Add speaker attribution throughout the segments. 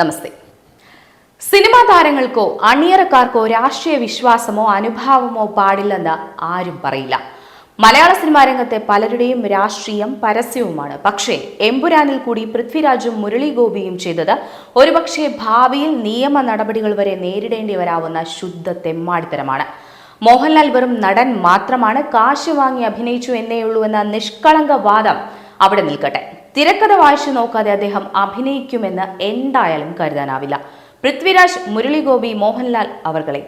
Speaker 1: നമസ്തേ. Cinema താരങ്ങൾക്കോ അണിയറക്കാർക്കോ രാഷ്ട്രീയ വിശ്വാസമോ അനുഭാവമോ പാടില്ലെന്ന് ആരും പറയില്ല. മലയാള സിനിമാ രംഗത്തെ പലരുടെയും രാഷ്ട്രീയം പരസ്യവുമാണ്. പക്ഷേ എമ്പുരാനിൽ കൂടി പൃഥ്വിരാജും മുരളി ഗോപിയും ചെയ്തത് ഒരുപക്ഷെ ഭാവിയിൽ നിയമ നടപടികൾ വരെ നേരിടേണ്ടി വരാവുന്ന ശുദ്ധ തെമ്മാടിത്തരമാണ്. മോഹൻലാൽ വെറും നടൻ മാത്രമാണ് കാശ് വാങ്ങി അഭിനയിച്ചു എന്നേയുള്ളൂ എന്ന നിഷ്കളങ്ക വാദം അവിടെ നിൽക്കട്ടെ. തിരക്കഥ വായിച്ചു നോക്കാതെ അദ്ദേഹം അഭിനയിക്കുമെന്ന് എന്തായാലും കരുതാനാവില്ല. പൃഥ്വിരാജ് മുരളിഗോപി മോഹൻലാൽ അവർകളെ.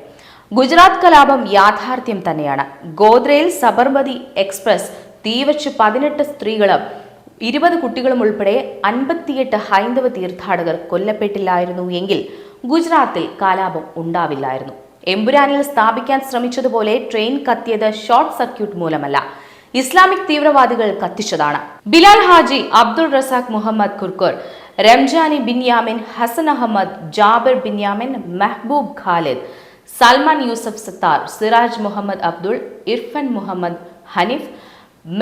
Speaker 1: ഗുജറാത്ത് കലാപം യാഥാർത്ഥ്യം തന്നെയാണ്. ഗോദ്രയിൽ സബർമതി എക്സ്പ്രസ് തീവച്ച് പതിനെട്ട് സ്ത്രീകളും ഇരുപത് കുട്ടികളും ഉൾപ്പെടെ അൻപത്തിയെട്ട് ഹൈന്ദവ തീർത്ഥാടകർ കൊല്ലപ്പെട്ടില്ലായിരുന്നു എങ്കിൽ ഗുജറാത്തിൽ കലാപം ഉണ്ടാവില്ലായിരുന്നു. എമ്പുരാനിൽ സ്ഥാപിക്കാൻ ശ്രമിച്ചതുപോലെ ട്രെയിൻ കത്തിയത് ഷോർട്ട് സർക്യൂട്ട് മൂലമല്ല. ഇസ്ലാമിക് തീവ്രവാദികൾ കത്തിച്ചതാണ്. ബിലാൽ ഹാജി അബ്ദുൾ റസാഖ് മുഹമ്മദ് കുർക്കുർ റംജാനി ബിൻയാമിൻ ഹസൻ അഹമ്മദ് ജാബിർ ബിൻയാമിൻ മെഹ്ബൂബ് ഖാലിദ് സൽമാൻ യൂസഫ് സത്താർ സിറാജ് മുഹമ്മദ് അബ്ദുൾ ഇർഫൻ മുഹമ്മദ് ഹനീഫ്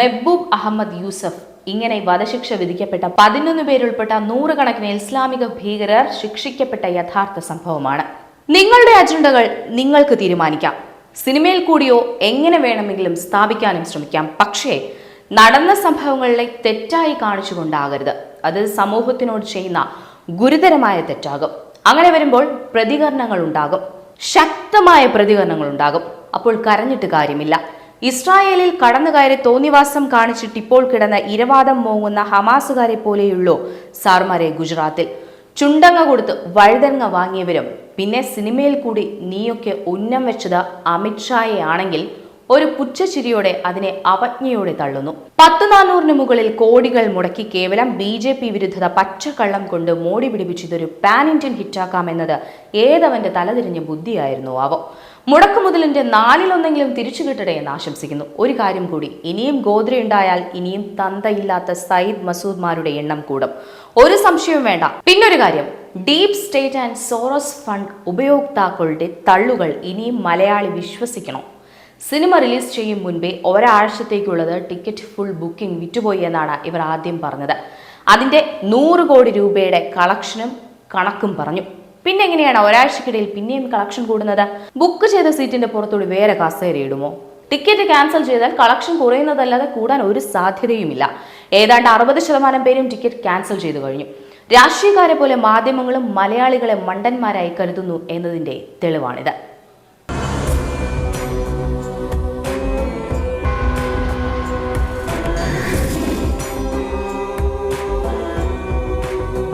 Speaker 1: മെഹ്ബൂബ് അഹമ്മദ് യൂസഫ് ഇങ്ങനെ വധശിക്ഷ വിധിക്കപ്പെട്ട പതിനൊന്ന് പേരുൾപ്പെട്ട നൂറുകണക്കിന് ഇസ്ലാമിക ഭീകരർ ശിക്ഷിക്കപ്പെട്ട യഥാർത്ഥ സംഭവമാണ്. നിങ്ങളുടെ അജണ്ടകൾ നിങ്ങൾക്ക് തീരുമാനിക്കാം. സിനിമയിൽ കൂടിയോ എങ്ങനെ വേണമെങ്കിലും സ്ഥാപിക്കാനും ശ്രമിക്കാം. പക്ഷേ നടന്ന സംഭവങ്ങളെ തെറ്റായി കാണിച്ചുകൊണ്ടാകരുത്. അത് സമൂഹത്തിനോട് ചെയ്യുന്ന ഗുരുതരമായ തെറ്റാകും. അങ്ങനെ വരുമ്പോൾ പ്രതികരണങ്ങൾ ഉണ്ടാകും. ശക്തമായ പ്രതികരണങ്ങൾ ഉണ്ടാകും. അപ്പോൾ കരഞ്ഞിട്ട് കാര്യമില്ല. ഇസ്രായേലിൽ കടന്നുകയറി തോന്നിവാസം കാണിച്ചിട്ട് ഇപ്പോൾ കിടന്ന ഇരവാദം മോങ്ങുന്ന ഹമാസുകാരെ പോലെയുള്ളൂ സാർമാരെ ഗുജറാത്തിൽ. ചുണ്ടങ്ങ കൊടുത്ത് വഴുതങ്ങ വാങ്ങിയവരും പിന്നെ സിനിമയിൽ കൂടി നീയൊക്കെ ഉന്നം വെച്ചത് അമിത്ഷായെ ആണെങ്കിൽ ഒരു പുച്ഛചിരിയോടെ അതിനെ അവജ്ഞയോടെ തള്ളുന്നു. പത്ത് നാനൂറിന് മുകളിൽ കോടികൾ മുടക്കി കേവലം ബി ജെ പി വിരുദ്ധത പച്ചക്കള്ളം കൊണ്ട് മോടി പിടിപ്പിച്ചതൊരു പാൻ ഇന്ത്യൻ ഹിറ്റാക്കാമെന്നത് ഏതവന്റെ തലതിരിഞ്ഞ ബുദ്ധിയായിരുന്നു ആവോ. മുടക്കുമുതലിന്റെ നാലിലൊന്നെങ്കിലും തിരിച്ചു കിട്ടട്ടെ എന്ന് ആശംസിക്കുന്നു. ഒരു കാര്യം കൂടി ഇനിയും ഗോദ്ര ഉണ്ടായാൽ ഇനിയും തന്തയില്ലാത്ത സയ്യിദ് മസൂദ്മാരുടെ എണ്ണം കൂടും. ഒരു സംശയവും വേണ്ട. പിന്നൊരു കാര്യം deep state and Soros fund ഉപയോക്താക്കളുടെ തള്ളുകൾ ഇനിയും മലയാളി വിശ്വസിക്കണം? സിനിമ റിലീസ് ചെയ്യും മുൻപേ ഒരാഴ്ചത്തേക്കുള്ളത് ടിക്കറ്റ് ഫുൾ ബുക്കിംഗ് വിറ്റുപോയി എന്നാണ് ഇവർ ആദ്യം പറഞ്ഞത്. അതിന്റെ നൂറ് കോടി രൂപയുടെ കളക്ഷനും കണക്കും പറഞ്ഞു. പിന്നെ എങ്ങനെയാണ് ഒരാഴ്ചക്കിടയിൽ പിന്നെയും കളക്ഷൻ കൂടുന്നത്? ബുക്ക് ചെയ്ത സീറ്റിന്റെ പുറത്തൂടി വേറെ കസേരയിടുമോ ടിക്കറ്റ് ക്യാൻസൽ ചെയ്താൽ കളക്ഷൻ കുറയുന്നതല്ലാതെ കൂടാൻ ഒരു സാധ്യതയുമില്ല. ഏതാണ്ട് അറുപത് ശതമാനം പേരും ടിക്കറ്റ് ക്യാൻസൽ ചെയ്തു കഴിഞ്ഞു. രാഷ്ട്രീയക്കാരെ പോലെ മാധ്യമങ്ങളും മലയാളികളെ മണ്ടന്മാരായി കരുതുന്നു എന്നതിന്റെ തെളിവാണിത്.